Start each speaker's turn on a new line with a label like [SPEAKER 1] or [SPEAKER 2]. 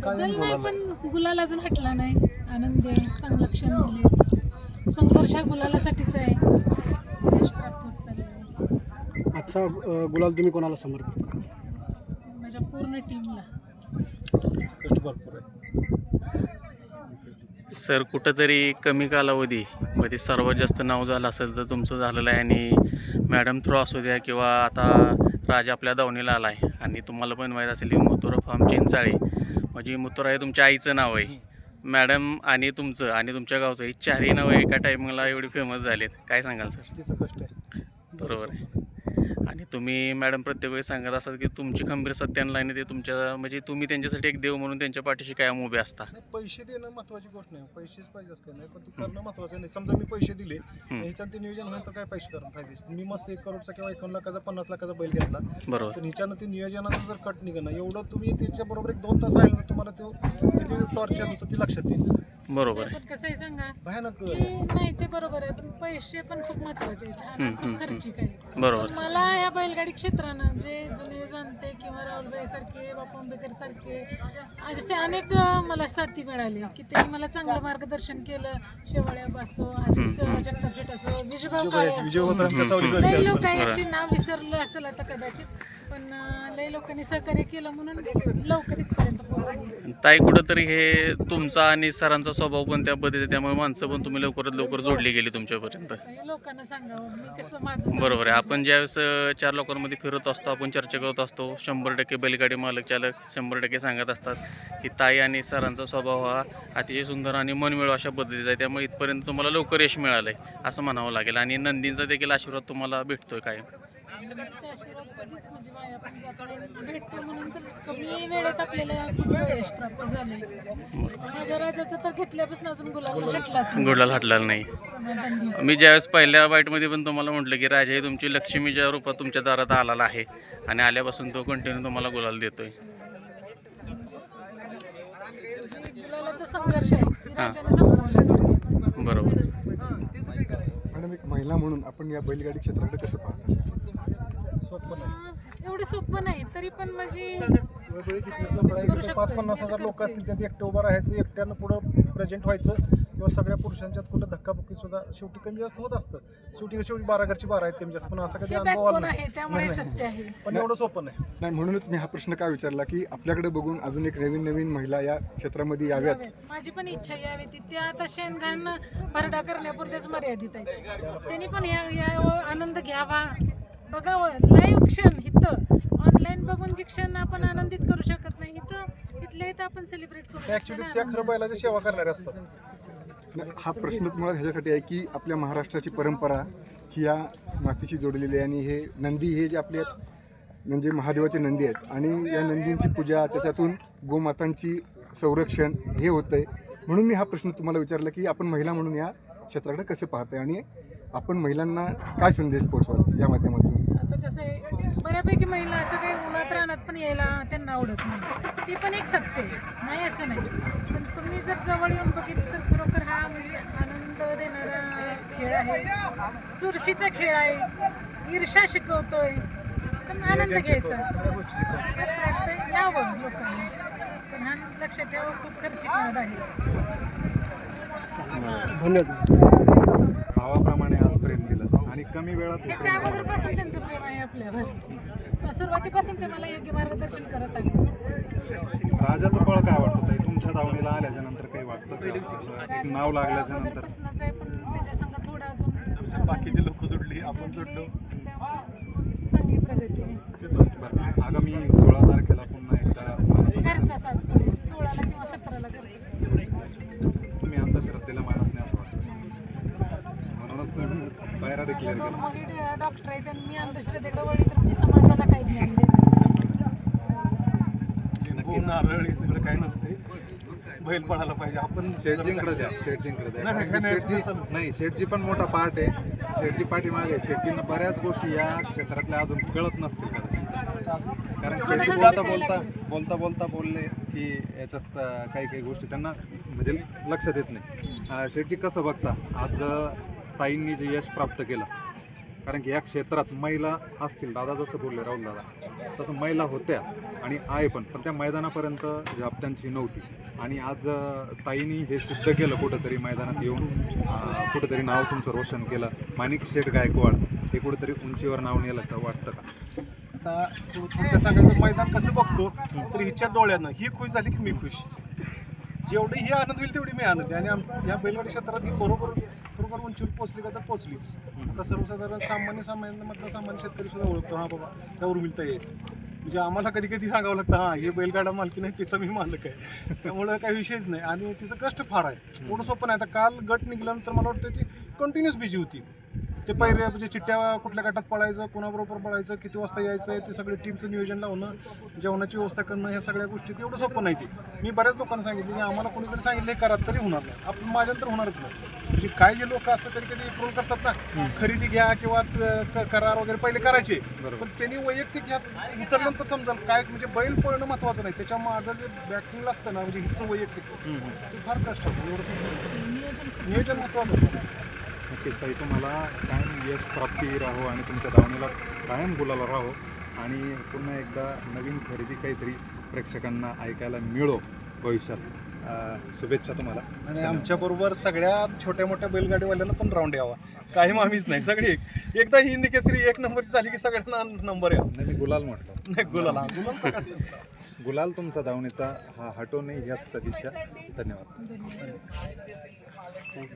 [SPEAKER 1] बदल नाही पण गुलाल अजून हटला नाही. आनंदी आहे चांगलं क्षण दिले. संघर्ष हा गुलालासाठीच आहे. यश प्राप्त होत चाललेलं आहे.
[SPEAKER 2] आजचा अ, गुलाल तुम्ही कोणाला समर्पित करा
[SPEAKER 1] माझ्या पूर्ण टीमला.
[SPEAKER 2] कष्ट भरपूर आहे
[SPEAKER 3] सर कुठंतरी कमी कालावधी मध्ये सर्वात जास्त नाव झालं असेल तर तुमचं झालेलं आहे आणि मॅडम थ्रू असू द्या किंवा आता राज आपल्या दावणीला आला आहे आणि तुम्हाला पण माहीत असेल की मुतुरा फार्म चिंचाळी. म्हणजे मुतुरा हे तुमच्या आईचं नाव आहे. मॅडम आणि तुमचं आणि तुमच्या गावचं ही चारही नावं एका टायमिंगला एवढी फेमस झालीत. काय सांगाल सर?
[SPEAKER 2] तिचं कष्ट आहे.
[SPEAKER 3] बरोबर आहे. आणि तुम्ही मॅडम प्रत्येक वेळी सांगत असतात की तुमची खंबीर सत्यान लाईन ते तुमच्या म्हणजे तुम्ही त्यांच्यासाठी एक देव म्हणून त्यांच्या पाठीशी कायम उभे असता.
[SPEAKER 4] नाही पैसे देणं महत्वाची गोष्ट नाही. पैसेच पाहिजे असं काही नाही पण ती करणं महत्वाचं नाही. समजा मी पैसे दिले ह्याच्यात ते नियोजन होईल तर काय पैसे करून फायदेशीर मी मस्त एक करोडचा किंवा एकावन्न लाखाचा पन्नास लाखाचा बैल घेतला.
[SPEAKER 3] बरोबर.
[SPEAKER 4] पण ह्याच्यानं ते नियोजनाचं जर कट निघणं एवढं तुम्ही त्याच्याबरोबर एक दोन तास राहिलं तर तुम्हाला तो किती टॉर्चर होतं ती लक्षात येईल.
[SPEAKER 3] बरोबर आहे.
[SPEAKER 1] पण कसं आहे सांगा?
[SPEAKER 4] भयानक
[SPEAKER 1] की नाही ते बरोबर आहे पण पैसे पण खूप महत्त्वाचे आहेत. हा ना खूप खर्चिक आहे
[SPEAKER 3] बरोबर.
[SPEAKER 1] पण मला या बैलगाडी क्षेत्रानं जे जुने जाणते किंवा राहुलबाई सारखे बापू आंबेकर सारखे असे अनेक मला साथी मिळाले की त्यांनी मला चांगलं मार्गदर्शन केलं. शेवाळ्या असो अजित जगताप असो विजयभाऊ काळे
[SPEAKER 4] विजय
[SPEAKER 1] असो. लई लोक याची नाव विसरलं असेल आता कदाचित. पण लई लोकांनी सहकार्य केलं म्हणून लवकर इथपर्यंत पोहोचली.
[SPEAKER 3] ताई कुठंतरी हे तुमचा आणि सरांचा स्वभाव पण त्या पद्धतीने त्यामुळे माणसं पण तुम्ही लवकरात लवकर जोडली गेली तुमच्यापर्यंत.
[SPEAKER 1] आणि लोकांना सांगावं मी कसं माझं
[SPEAKER 3] बरोबर आहे. आपण ज्यावेळेस अ, चार लोकांमध्ये फिरत असतो आपण चर्चा करत असतो शंभर टक्के बैलगाडी मालक चालक शंभर टक्के सांगत असतात की ताई आणि सरांचा स्वभाव हा अतिशय सुंदर आणि मनमिळव अशा पद्धतीचा आहे. त्यामुळे इथपर्यंत तुम्हाला लवकर यश मिळालं आहे असं म्हणावं लागेल. आणि नंदींचा देखील आशीर्वाद तुम्हाला भेटतोय काय
[SPEAKER 1] त्यांचा आशीर्वाद कधीच म्हणजे वाया पण जात नाही. भेटतो म्हणून तर कमी वेळेत आपल्याला खूप यश प्राप्त झाले माझ्या राजाचं तर घेतल्यापासून अजून गुलाब भेटलाच
[SPEAKER 3] गुडलाल हटलेला नाही.
[SPEAKER 1] समाधान दिलं.
[SPEAKER 3] मी ज्यावेळेस पहिल्या बाईटमध्ये पण तुम्हाला म्हटलं की राजा ही तुमची लक्ष्मीच्या रूपात तुमच्या दारात आलेला आहे आणि आल्यापासून तो कंटिन्यू तुम्हाला गुलाल देतोय.
[SPEAKER 1] म्हणजे गुलालाचा संघर्ष आहे. की राजाने संपवला थोडक्यात.
[SPEAKER 3] बरोबर.
[SPEAKER 5] मॅडम एक महिला म्हणून आपण या बैलगाडी क्षेत्राकडे कसं पाहता?
[SPEAKER 4] सोपं नाही.
[SPEAKER 1] अं, एवढं सोपं नाही तरी पण म्हणजे
[SPEAKER 4] वेगवेगळे किती लोकं आहेत, इथे पाच पन्नास हजार लोक असतील त्यात एकटं उभं राहायचं एकट्यानं पुढं प्रेझेंट व्हायचं किंवा सगळ्या पुरुषांच्यात कुठं धक्काबुक्की सुद्धा शेवटी कमी जास्त होत असतं. शेवटी शेवटी बारा घरची बारा आहेत कमी जास्त. पण असं कधी
[SPEAKER 1] हे
[SPEAKER 4] अनुभव आला
[SPEAKER 1] बॅकबोन आहे
[SPEAKER 4] नाही
[SPEAKER 1] त्यामुळे सत्य आहे.
[SPEAKER 4] पण एवढं सोपं नाही.
[SPEAKER 5] नाही म्हणूनच मी हा प्रश्न का विचारला की आपल्याकडे बघून अजून एक नवीन नवीन महिला या क्षेत्रामध्ये याव्यात?
[SPEAKER 1] माझी पण इच्छा यावी ती त्या आता शेणघाण भरडा करण्यापुरतेच मर्यादित आहे. त्यांनी पण या या आनंद घ्यावा. बघावं. लाईव्ह क्षण इथं. ऑनलाईन बघून जे क्षण आपण आनंदित करू शकत नाही इथं इथल्या इथं आपण सेलिब्रेट करू शकतो
[SPEAKER 4] ऍक्च्युली त्या. खरं बैलाची सेवा करणारे असतात.
[SPEAKER 5] हा प्रश्नच मुळात ह्याच्यासाठी आहे की आपल्या महाराष्ट्राची परंपरा ही या मातीशी जोडलेली आहे आणि हे नंदी हे जे आपले आहेत, म्हणजे महादेवाचे नंदी आहेत आणि या नंदींची पूजा त्याच्यातून गोमातांची संरक्षण हे होतं आहे म्हणून मी हा प्रश्न तुम्हाला विचारला की आपण महिला म्हणून या क्षेत्राकडे कसे पाहताय? आणि आपण महिलांना काय संदेश पोहोचवाल या माध्यमातून?
[SPEAKER 1] आता कसं आहे बऱ्यापैकी महिला असं काही उन्हात राहण्यात पण यायला त्यांना आवडत नाही. ती पण एक सत्य आहे नाही असं नाही. पण तुम्ही जर जवळ येऊन बघितलं तर खरोखर हा म्हणजे आनंद देणारा खेळ आहे. चुरशीचा खेळ आहे. ईर्षा शिकवतोय. पण आनंद घ्यायचा. जास्त वाटतं यावं लोकांनी. पण हा लक्षात ठेवा खूप खर्चिक नाद आहे.
[SPEAKER 2] धन्यवाद.
[SPEAKER 6] भावाप्रमाणे आज प्रेम दिलं. आणि कमी वेळात
[SPEAKER 1] अगोदरपासून त्यांचं प्रेम आहे आपल्यावर. सुरुवातीपासून ते मला योग्य मार्गदर्शन करत आले
[SPEAKER 6] राजाचं फळ काय वाटतं ताई? तुमच्या दावणीला आल्याच्यानंतर काही वाटतं का? असं एक नाव लागल्याच्या नंतर?
[SPEAKER 1] अगोदरपासूनच आहे पण त्याच्या संग थोडं अजून
[SPEAKER 4] बाकीचे लोक जोडली आपण
[SPEAKER 1] जोडले, त्यामुळे चांगली प्रगती आहे.
[SPEAKER 6] बरं. आगामी सोळा तारखेला पुन्हा एकदा
[SPEAKER 1] घरचा साज पडेल. सोळाला किंवा सतराला घरचा.
[SPEAKER 6] तुम्ही अंधश्रद्धेला मानत नाही असं वाटतं म्हणूनच डिक्लेअर
[SPEAKER 1] दोन मुली डॉक्टर आहेत आणि मी अंधश्रद्धेकडे वळली तर मी समाजाला काही ज्ञान देत
[SPEAKER 4] लिंबू नारळ हे सगळं काय नसते बैल पळायला पाहिजे. आपण
[SPEAKER 6] शेटजींकडे द्या. शेटजींकडे द्या.
[SPEAKER 4] नाही,
[SPEAKER 6] शेटजी
[SPEAKER 4] चालू.
[SPEAKER 6] नाही शेटजी पण मोठा पार्ट आहे. शेटजी पाठीमागे. शेटजींना बऱ्याच गोष्टी या क्षेत्रातल्या अजून कळत नसतील कदाचित. कारण शेटजी बोलता
[SPEAKER 1] लागले.
[SPEAKER 6] बोलता बोलता बोलले की याच्यात काही काही गोष्टी त्यांना म्हणजे लक्षात येत नाही. शेटजी कसं बघता? आज ताईंनी जे यश प्राप्त केलं कारण की या क्षेत्रात महिला असतील दादा जसं बोलले राहुल दादा तसं महिला होत्या आणि आहे पण पण त्या मैदानापर्यंत जाप त्यांची नव्हती. आणि आज ताईंनी हे सिद्ध केलं कुठंतरी मैदानात येऊन कुठंतरी नाव तुमचं रोशन केलं. माणिक शेठ गायकवाड हे कुठंतरी उंचीवर नाव नेल्याचं वाटतं का?
[SPEAKER 4] आता थोडक्यात सांगायचं मैदान कसं बघतो तर हिच्या डोळ्यानं ही खुश झाली की मी खुश. जेवढी ही आनंद होईल तेवढी मी आनंद. आणि आम- या बैलगाडी क्षेत्रात ही बरोबर उंचीवर पोचली का तर पोचलीच. आता सर्वसाधारण सामान्य सामान्यामधला सामान्य शेतकरी सुद्धा ओळखतो. हा बाबा त्या उर्मिलता येईल म्हणजे आम्हाला कधी कधी सांगावं लागतं हां हे बैलगाडा मालकी नाही तिचा मी मालक आहे. त्यामुळं काही विषयच नाही. आणि तिचं कष्ट फार आहे. एवढं सोपं नाही. आता काल गट निघाल्यानंतर मला वाटतं ती कंटिन्युअस बिझी होती. ते पहिल्या म्हणजे चिठ्ठ्या कुठल्या गटात पळायचं कोणाबरोबर पळायचं किती वाजता यायचं ते सगळे टीमचं नियोजन लावणं जेवणाची व्यवस्था करणं ह्या सगळ्या गोष्टी ते एवढं सोपं नाही ते. मी बऱ्याच लोकांना सांगितलं की आम्हाला कोणीतरी सांगितलं हे करा तरी होणार नाही. आपण माझ्यानंतर होणारच नाही. म्हणजे काय जे लोक असं कधी कधी ट्रोल करतात ना खरेदी घ्या किंवा क- करार वगैरे पहिले करायचे. पण त्यांनी वैयक्तिक ह्यात उतरल्यानंतर समजाल काय म्हणजे बैल पळणं महत्वाचं नाही. त्याच्या मागं जे बॅकिंग लागतं ना म्हणजे हिचं वैयक्तिक ते फार कष्ट असतं एवढं. नियोजन महत्वाचं असतं
[SPEAKER 6] नक्कीच ताई तुम्हाला कायम यश प्राप्ती राहो आणि तुमच्या धावणीला कायम बोलायला राहो. आणि पुन्हा एकदा नवीन खरेदी काहीतरी प्रेक्षकांना ऐकायला मिळो भविष्यात. शुभेच्छा तुम्हाला.
[SPEAKER 4] आणि आमच्या बरोबर सगळ्या छोट्या मोठ्या बैलगाडीवाल्यांना पण राऊंड यावा. काही मामीच नाही सगळी एक. एकदा ही हिंदी केसरी एक नंबरची झाली की सगळ्यांना नंबर यावा.
[SPEAKER 6] नाही मी गुलाल म्हटलं.
[SPEAKER 4] नाही गुलाला. गुलाल?
[SPEAKER 6] गुलाल तुमचा धावणीचा हा हटो नाही ह्याच सदिच्छा. धन्यवाद.
[SPEAKER 1] धन्यवाद.